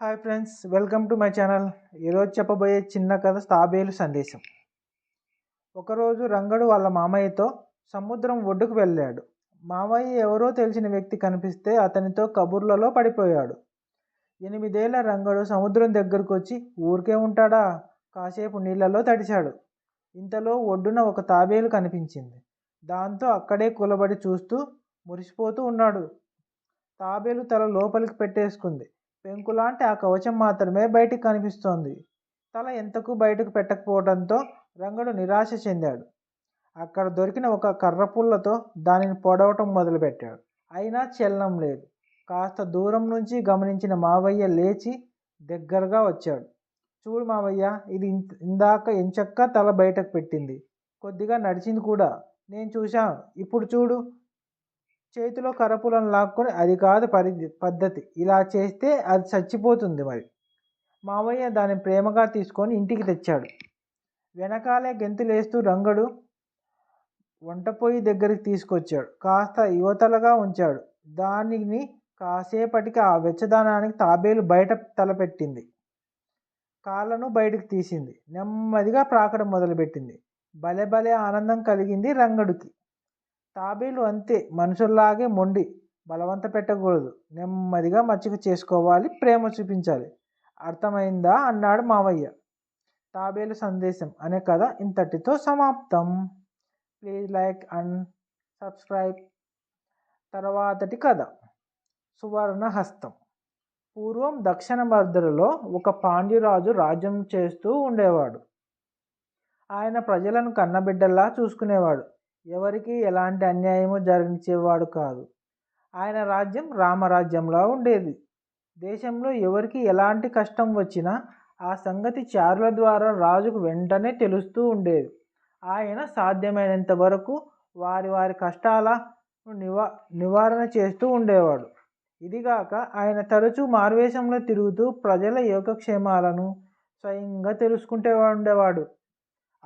Hi friends welcome to my channel ఈరోజు చెప్పబోయే చిన్న కథ తాబేలు సందేశం. ఒకరోజు రంగడు వాళ్ళ మామయ్యతో సముద్రం ఒడ్డుకు వెళ్ళాడు. మామయ్య ఎవరో తెలిసిన వ్యక్తి కనిపిస్తే అతనితో కబుర్లలో పడిపోయాడు. ఎనిమిదేళ్ళ రంగడు సముద్రం దగ్గరకు వచ్చి ఊరికే ఉంటాడా? కాసేపు నీళ్ళలో తడిచాడు ఇంతలో ఒడ్డున ఒక తాబేలు కనిపించింది. దాంతో అక్కడే కులబడి చూస్తూ మురిసిపోతూ ఉన్నాడు. తాబేలు తల లోపలికి పెట్టేసుకుంది. పెంకులాంటి ఆ కవచం మాత్రమే బయటికి కనిపిస్తోంది. తల ఎంతకు బయటకు పెట్టకపోవడంతో రంగడు నిరాశ చెందాడు. అక్కడ దొరికిన ఒక కర్ర పుల్లతో దానిని పొడవటం మొదలుపెట్టాడు. అయినా చలనం లేదు. కాస్త దూరం నుంచి గమనించిన మావయ్య లేచి దగ్గరగా వచ్చాడు. చూడు మావయ్య ఇది ఇందాక ఎంచక్క తల బయటకు పెట్టింది. కొద్దిగా నడిచింది కూడా. నేను చూశాను. ఇప్పుడు చూడు. చేతిలో కరపులను లాక్కొని అది కాదు పరి పద్ధతి. ఇలా చేస్తే అది చచ్చిపోతుంది మరి. మావయ్య దాన్ని ప్రేమగా తీసుకొని ఇంటికి తెచ్చాడు. వెనకాలే గెంతులేస్తూ రంగడు వంట పొయ్యి దగ్గరికి తీసుకొచ్చాడు. కాస్త యువతలగా ఉంచాడు. దానిని కాసేపటికి ఆ వెచ్చదనానికి తాబేలు బయట తలపెట్టింది. కాళ్ళను బయటకు తీసింది. నెమ్మదిగా ప్రాకడం మొదలుపెట్టింది. భలే భలే ఆనందం కలిగింది రంగడికి. తాబేలు అంతే. మనుషుల్లాగే మొండి బలవంత పెట్టకూడదు నెమ్మదిగా మచ్చిక చేసుకోవాలి ప్రేమ చూపించాలి. అర్థమైందా? అన్నాడు మావయ్య. తాబేలు సందేశం అనే కథ ఇంతటితో సమాప్తం. Please like and subscribe. తర్వాతటి కథ. సువర్ణ హస్తం. పూర్వం దక్షిణ భద్రలో ఒక పాండ్యరాజు రాజ్యం చేస్తూ ఉండేవాడు. ఆయన ప్రజలను కన్నబిడ్డల్లా చూసుకునేవాడు. ఎవరికి ఎలాంటి అన్యాయము జరిగించేవాడు కాదు. ఆయన రాజ్యం రామరాజ్యంలా ఉండేది. దేశంలో ఎవరికి ఎలాంటి కష్టం వచ్చినా ఆ సంగతి చారుల ద్వారా రాజుకు వెంటనే తెలుస్తూ ఉండేది. ఆయన సాధ్యమైనంత వరకు వారి వారి కష్టాల నివా నివారణ చేస్తూ ఉండేవాడు. ఇదిగాక ఆయన తరచూ మారువేషంలో తిరుగుతూ ప్రజల యోగక్షేమాలను స్వయంగా తెలుసుకుంటే ఉండేవాడు.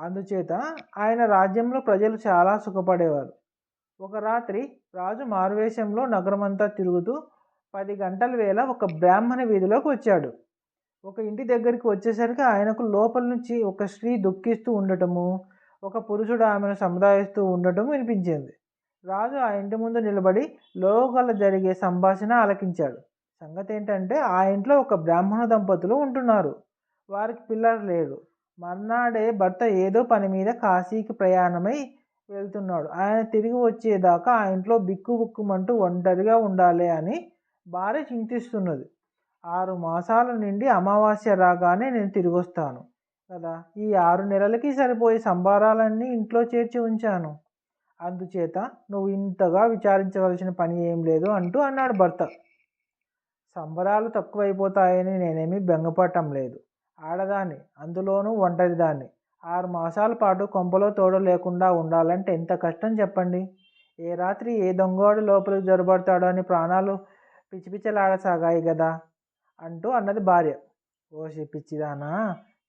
అందుచేత ఆయన రాజ్యంలో ప్రజలు చాలా సుఖపడేవారు. ఒక రాత్రి రాజు మారువేషంలో నగరమంతా తిరుగుతూ పది గంటల వేళ ఒక బ్రాహ్మణ వీధిలోకి వచ్చాడు. ఒక ఇంటి దగ్గరికి వచ్చేసరికి ఆయనకు లోపల నుంచి ఒక స్త్రీ దుఃఖిస్తూ ఉండటము ఒక పురుషుడు ఆమెను సముదాయిస్తూ ఉండటం వినిపించింది. రాజు ఆ ఇంటి ముందు నిలబడి లోగల జరిగే సంభాషణ ఆలకించాడు. సంగతి ఏంటంటే ఆ ఇంట్లో ఒక బ్రాహ్మణ దంపతులు ఉంటున్నారు. వారికి పిల్లలు లేరు. మర్నాడే భర్త ఏదో పని మీద కాశీకి ప్రయాణమై వెళ్తున్నాడు. ఆయన తిరిగి వచ్చేదాకా ఆ ఇంట్లో బిక్కుబుక్కుమంటూ ఒంటరిగా ఉండాలి అని భార్య చింతిస్తున్నది. ఆరు మాసాల నుండి అమావాస్య రాగానే నేను తిరిగి వస్తాను కదా. ఈ ఆరు నెలలకి సరిపోయే సంబారాలన్నీ ఇంట్లో చేర్చి ఉంచాను. అందుచేత నువ్వు ఇంతగా విచారించవలసిన పని ఏం లేదు అంటూ అన్నాడు భర్త. సంబరాలు తక్కువైపోతాయని నేనేమీ బెంగపడటం లేదు. ఆడదాన్ని అందులోనూ ఒంటరిదాన్ని. ఆరు మాసాల పాటు కొంపలో తోడు లేకుండా ఉండాలంటే ఎంత కష్టం చెప్పండి. ఏ రాత్రి ఏ దొంగోడు లోపలికి జొరబడతాడో అని ప్రాణాలు పిచ్చిపిచ్చలాడసాగాయి కదా అంటూ అన్నది భార్య. ఓసి పిచ్చిదానా!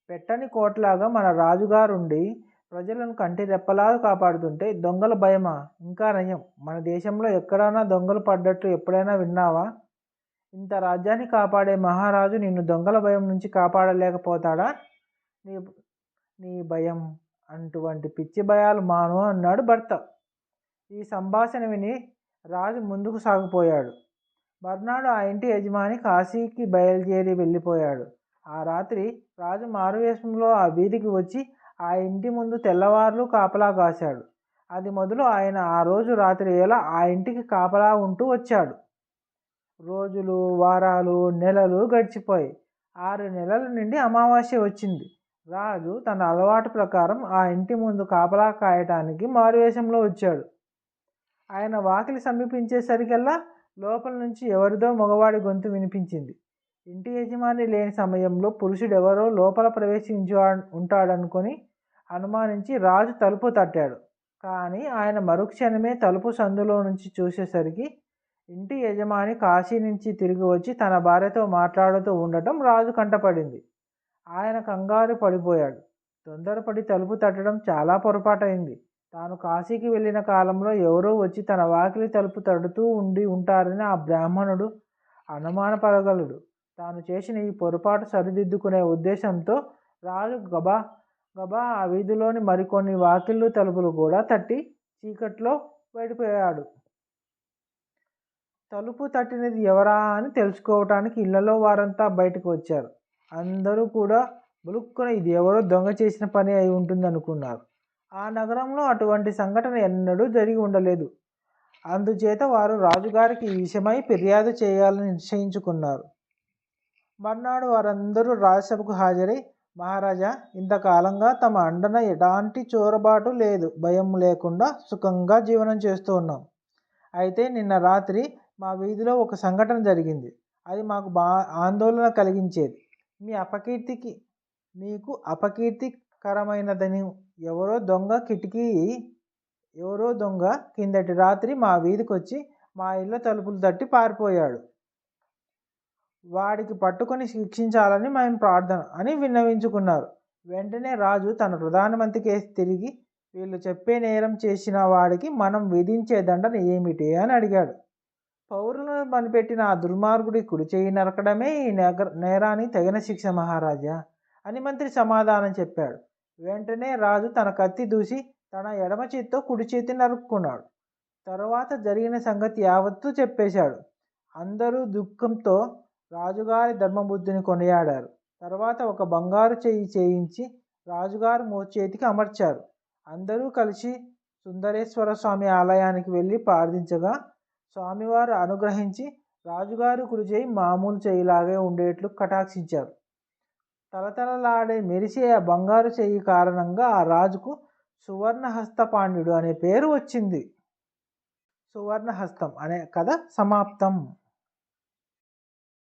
పెట్టని కోట్లాగా మన రాజుగారుండి ప్రజలను కంటి రెప్పలా కాపాడుతుంటే దొంగల భయమా? ఇంకా నయం. మన దేశంలో ఎక్కడైనా దొంగలు పడ్డట్టు ఎప్పుడైనా విన్నావా? ఇంత రాజ్యాన్ని కాపాడే మహారాజు నిన్ను దొంగల భయం నుంచి కాపాడలేకపోతాడా? నీ నీ భయం అటువంటి పిచ్చి భయాలు మాను అన్నాడు భర్త. ఈ సంభాషణ విని రాజు ముందుకు సాగిపోయాడు. మర్నాడు ఆ ఇంటి యజమాని కాశీకి బయలుదేరి వెళ్ళిపోయాడు. ఆ రాత్రి రాజు మారువేషంలో ఆ వీధికి వచ్చి ఆ ఇంటి ముందు తెల్లవార్లు కాపలా కాశాడు. అది మొదలు ఆయన ఆ రోజు రాత్రి వేళ ఆ ఇంటికి కాపలా ఉంటూ వచ్చాడు. రోజులు వారాలు నెలలు గడిచిపోయి ఆరు నెలల నుండి అమావాస్య వచ్చింది. రాజు తన అలవాటు ప్రకారం ఆ ఇంటి ముందు కాపలా కాయటానికి మారువేషంలో వచ్చాడు. ఆయన వాకిలి సమీపించేసరికల్లా లోపల నుంచి ఎవరిదో మగవాడి గొంతు వినిపించింది. ఇంటి యజమాని లేని సమయంలో పురుషుడు ఎవరో లోపల ప్రవేశించి ఉంటాడనుకొని అనుమానించి రాజు తలుపు తట్టాడు. కానీ ఆయన మరుక్షణమే తలుపు సందులో నుంచి చూసేసరికి ఇంటి యజమాని కాశీ నుంచి తిరిగి వచ్చి తన భార్యతో మాట్లాడుతూ ఉండటం రాజు కంటపడింది. ఆయన కంగారు పడిపోయాడు. తొందరపడి తలుపు తట్టడం చాలా పొరపాటైంది. తాను కాశీకి వెళ్ళిన కాలంలో ఎవరో వచ్చి తన వాకిలి తలుపు తడుతూ ఉండి ఉంటారని ఆ బ్రాహ్మణుడు అనుమానపడగలడు తాను చేసిన ఈ పొరపాటు సరిదిద్దుకునే ఉద్దేశంతో రాజు గబా గబా ఆ వీధిలోని మరికొన్ని వాకిళ్ళు తలుపులు కూడా తట్టి చీకట్లో పడిపోయాడు. తలుపు తట్టినది ఎవరా అని తెలుసుకోవటానికి ఇళ్ళలో వారంతా బయటకు వచ్చారు. అందరూ కూడా బులుక్కున ఇది ఎవరో దొంగ చేసిన పని అయి ఉంటుంది అనుకున్నారు ఆ నగరంలో అటువంటి సంఘటన ఎన్నడూ జరిగి ఉండలేదు. అందుచేత వారు రాజుగారికి ఈ విషయమై ఫిర్యాదు చేయాలని నిశ్చయించుకున్నారు. మర్నాడు వారందరూ రాజ్యసభకు హాజరై మహారాజా ఇంతకాలంగా తమ అండన ఎలాంటి చోరబాటు లేదు. భయం లేకుండా సుఖంగా జీవనం చేస్తూ ఉన్నాం. అయితే నిన్న రాత్రి మా వీధిలో ఒక సంఘటన జరిగింది. అది మాకు బా ఆందోళన కలిగించేది. మీ అపకీర్తికి మీకు అపకీర్తికరమైనదని ఎవరో దొంగ కిటికీ ఎవరో దొంగ కిందటి రాత్రి మా వీధికి వచ్చి మా ఇళ్ళ తలుపులు తట్టి పారిపోయాడు. వాడికి పట్టుకొని శిక్షించాలని మేము ప్రార్థన అని విన్నవించుకున్నారు. వెంటనే రాజు తన ప్రధానమంత్రి కేసు తిరిగి వీళ్ళు చెప్పే నేరం చేసిన వాడికి మనం విధించే దండన ఏమిటి? అని అడిగాడు. పౌరులను పనిపెట్టిన ఆ దుర్మార్గుడి కుడి చేయి నరకడమే ఈ నగర నేరాన్ని తగిన శిక్ష మహారాజా అని మంత్రి సమాధానం చెప్పాడు. వెంటనే రాజు తన కత్తి దూసి తన ఎడమ చేత్తో కుడి చేతి నరుక్కున్నాడు. తర్వాత జరిగిన సంగతి యావత్తూ చెప్పేశాడు. అందరూ దుఃఖంతో రాజుగారి ధర్మబుద్ధిని కొనియాడారు. తర్వాత ఒక బంగారు చేయి చేయించి రాజుగారు మోచేతికి అమర్చారు. అందరూ కలిసి సుందరేశ్వర స్వామి ఆలయానికి వెళ్ళి ప్రార్థించగా స్వామివారు అనుగ్రహించి రాజుగారి కుడి చేయి మామూలు చేయిలాగే ఉండేట్లు కటాక్షించారు. తలతలలాడే మెరిసే ఆ బంగారు చెయ్యి కారణంగా ఆ రాజుకు సువర్ణహస్త పాండ్యుడు అనే పేరు వచ్చింది. సువర్ణహస్తం అనే కథ సమాప్తం.